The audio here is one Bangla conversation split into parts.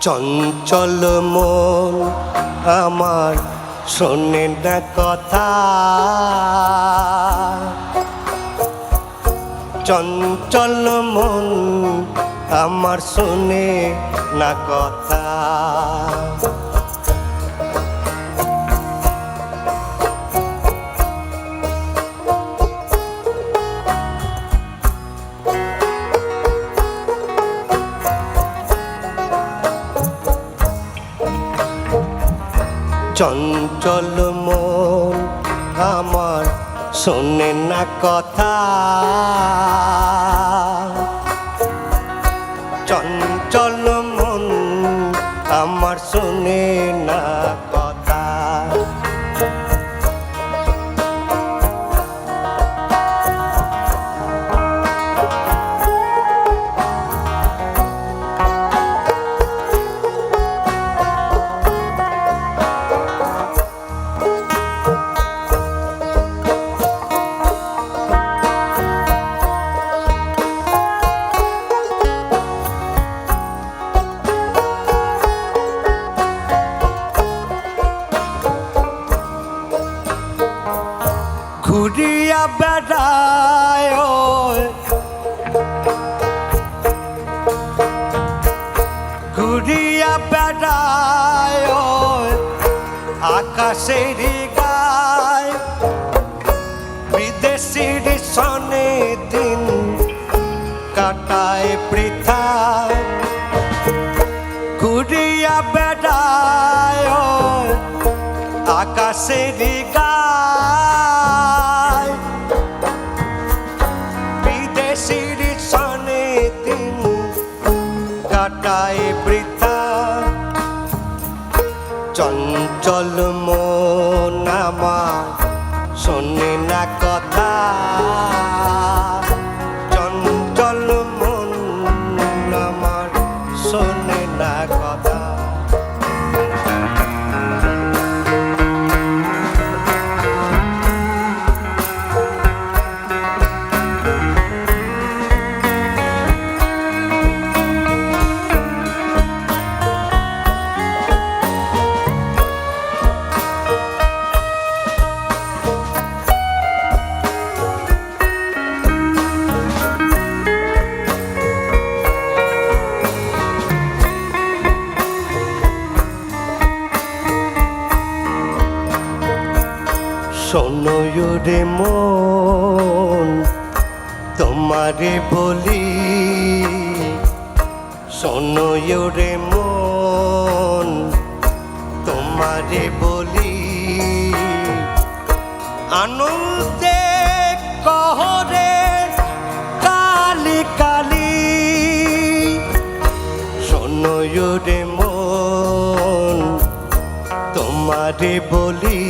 চঞ্চল মন আমার শোনে না কথা। চঞ্চল মন আমার শোনে না কথা। চঞ্চল মন আমার শোনে না কথা। আকাশের গায়। বিদেশির সনে দিন কাটায় পৃথা ঘুরিয়া বেড়ায় আকাশের গায়। বিদেশির সনে দিন কাটায় বৃথা চঞ্চল মন আমার। শোনে না শোনরে মন, তোমারে বলি শোনরে মন, তোমারে বলি, আনন্দে কহরে কালি কালি শোনরে মন, তোমারে বলি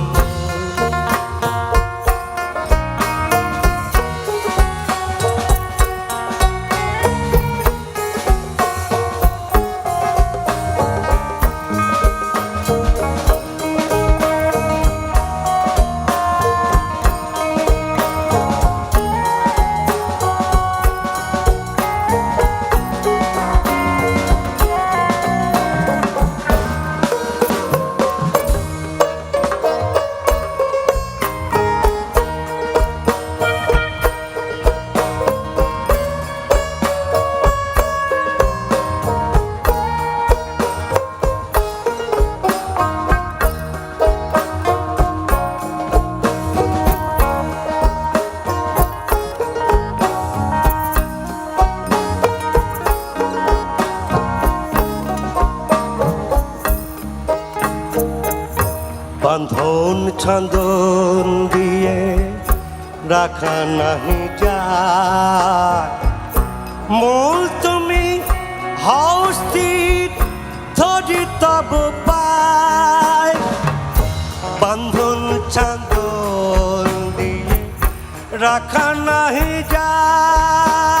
ছন্দন দিয়ে রাখা নাহি যায়। মূল তুমি হও ধরি তব পায়। বান্ধন চাঁদন দিয়ে রাখা নাহি যায়।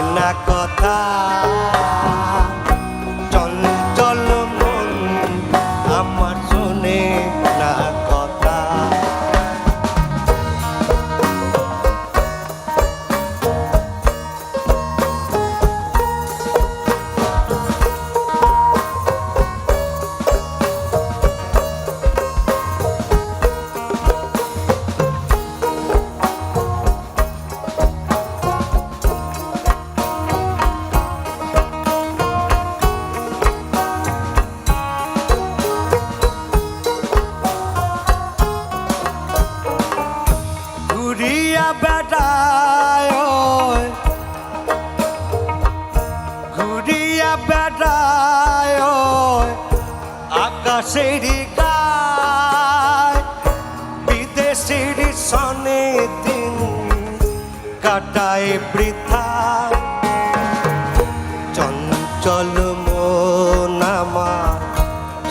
না কথা। ঘুরিয়া বেড়ায় আকাশের বিদেশের সনে দিন কাটায় বৃথা। চঞ্চল আমার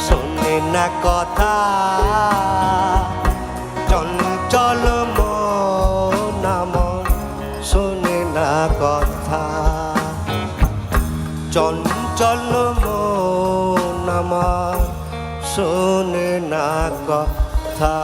শোনে না কথা। চঞ্চল মন আমার শোনে না কথা।